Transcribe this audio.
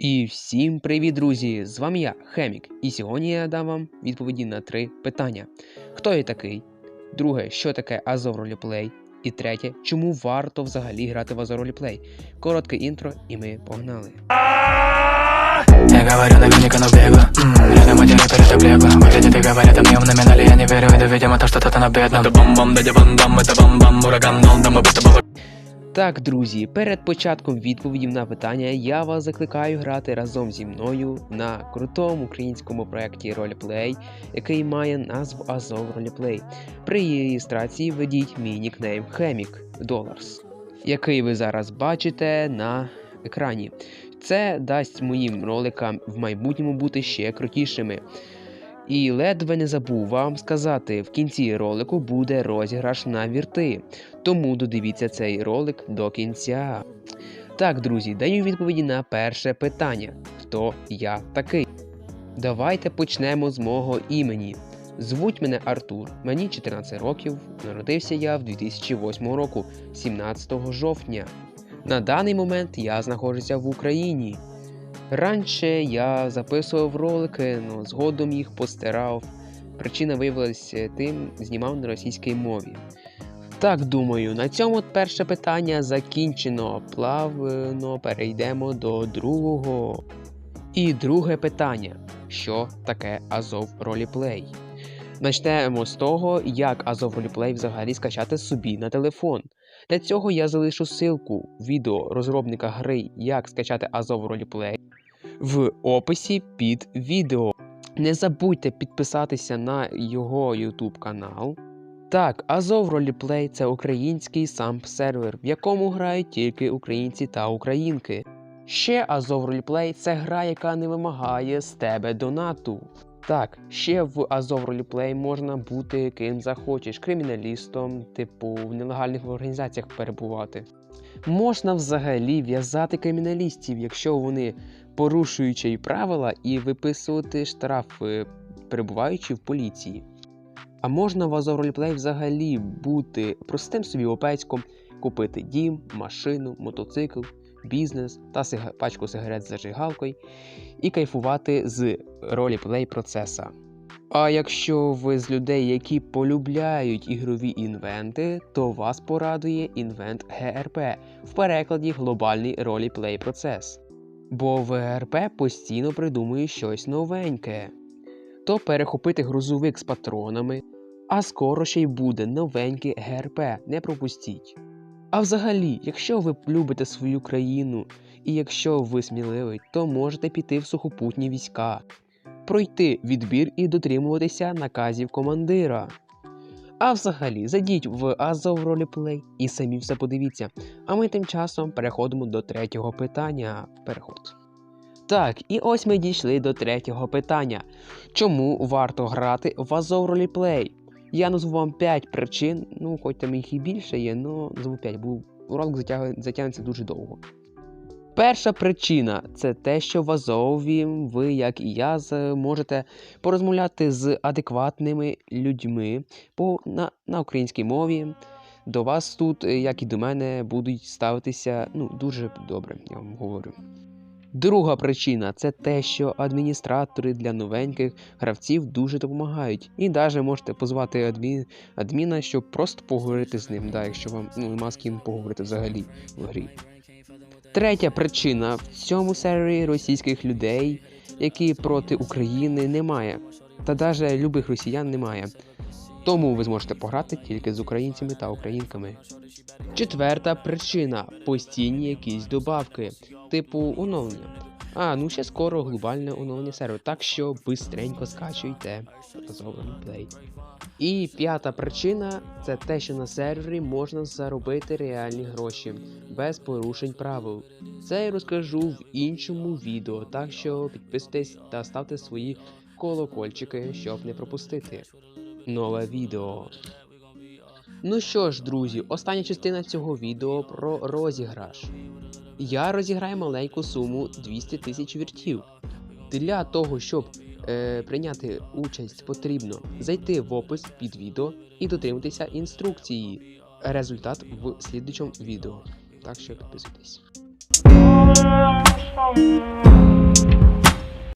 І всім привіт, друзі! З вами я, Хемік, і сьогодні я дам вам відповіді на три питання: Хто я такий? Друге, що таке Азов Роліплей? І третє, чому варто взагалі грати в Азов Роліплей? Коротке інтро, і ми погнали. Я говорю наверняка, но бегло М, Рядом один рэпер, это блекло Выглядит и говорят о моем номинале Я не верю, это видимо то, что то на бедном Это бам-бам, дядя бам-бам, это бам-бам Ураган, дом, дом, это было так, друзі, перед початком відповідів на питання я вас закликаю грати разом зі мною на крутому українському проєкті Roleplay, який має назву Азов Roleplay. При реєстрації введіть мій нікнейм Хемік Dollars, який ви зараз бачите на екрані. Це дасть моїм роликам в майбутньому бути ще крутішими. І ледве не забув вам сказати, в кінці ролику буде розіграш на вірти. Тому додивіться цей ролик до кінця. Так, друзі, даю відповіді на перше питання: хто я такий? Давайте почнемо з мого імені. Звуть мене Артур, мені 14 років. Народився я в 2008 року, 17 жовтня. На даний момент я знаходжуся в Україні. Раніше я записував ролики, але згодом їх постирав. Причина виявилася тим, знімав на російській мові. Так, думаю, на цьому перше питання закінчено. Плавно перейдемо до другого. І друге питання: що таке Азов Роліплей? Начнемо з того, як Азов Роліплей взагалі скачати собі на телефон. Для цього я залишу ссылку відео розробника гри Як скачати Азов Роліплей в описі під відео. Не забудьте підписатися на його YouTube канал. Так, Азов Роліплей це український сам сервер, в якому грають тільки українці та українки. Ще Азов Роліплей це гра, яка не вимагає з тебе донату. Так, ще в Азов Роліплей можна бути ким захочеш, криміналістом, типу в нелегальних організаціях перебувати. Можна взагалі в'язати криміналістів, якщо вони порушуючи правила, і виписувати штрафи, перебуваючи в поліції. А можна в Азов Роліплей взагалі бути простим собі опецьком, купити дім, машину, мотоцикл, бізнес та пачку сигарет з зажигалкою і кайфувати з роліплей процеса. А якщо ви з людей, які полюбляють ігрові інвенти, то вас порадує інвент ГРП в перекладі глобальний роліплей процес. Бо ВРП постійно придумує щось новеньке. То перехопити грузовик з патронами, а скоро ще й буде новенький ГРП, не пропустіть. А взагалі, якщо ви любите свою країну і якщо ви сміливий, то можете піти в сухопутні війська, пройти відбір і дотримуватися наказів командира. А взагалі, зайдіть в Азов Роліплей і самі все подивіться. А ми тим часом переходимо до третього питання. Переход. Так, і ось ми дійшли до третього питання. Чому варто грати в Азов Роліплей? Я назву вам 5 причин, ну хоч там їх і більше є, але назву 5, бо затяг- затягнеться дуже довго. Перша причина це те, що в Азові ви, як і я, можете порозмовляти з адекватними людьми по, на, на українській мові. До вас тут, як і до мене, будуть ставитися ну, дуже добре, я вам говорю. Друга причина це те, що адміністратори для новеньких гравців дуже допомагають. І навіть можете позвати адмі... адміна, щоб просто поговорити з ним, да, якщо вам ну, нема з ким поговорити взагалі в грі. Третя причина в цьому сервері російських людей, які проти України немає. Та навіть любих росіян немає. Тому ви зможете пограти тільки з українцями та українками. Четверта причина постійні якісь добавки, типу оновлення. А, ну ще скоро глобальне оновлення серверу, так що бистренько скачуйте Azov Play. І п'ята причина це те, що на сервері можна заробити реальні гроші без порушень правил. Це я розкажу в іншому відео, так що підписуйтесь та ставте свої колокольчики, щоб не пропустити нове відео. Ну що ж, друзі, остання частина цього відео про розіграш. Я розіграю маленьку суму 200 тисяч віртів. Для того, щоб е, прийняти участь, потрібно зайти в опис під відео і дотриматися інструкції. Результат в слідчому відео. Так що підписуйтесь.